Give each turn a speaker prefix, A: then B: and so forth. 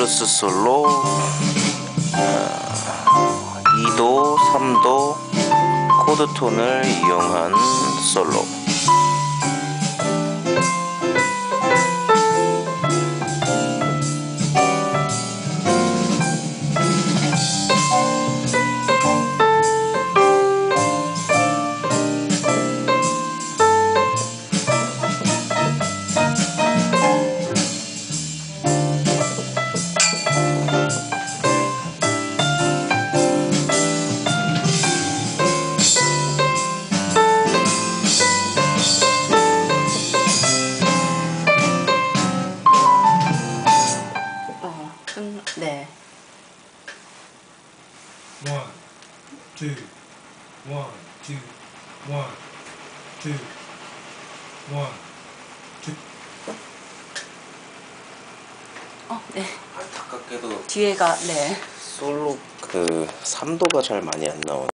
A: 블루스 솔로 어, 2도, 3도 코드 톤을 이용한 솔로
B: 어, 끝, 네.
C: One, two, one, two, one, two, one, two.
B: 어, 네.
A: 안타깝게도
B: 뒤에가, 네.
A: 솔로 그 3도가 잘 많이 안 나오네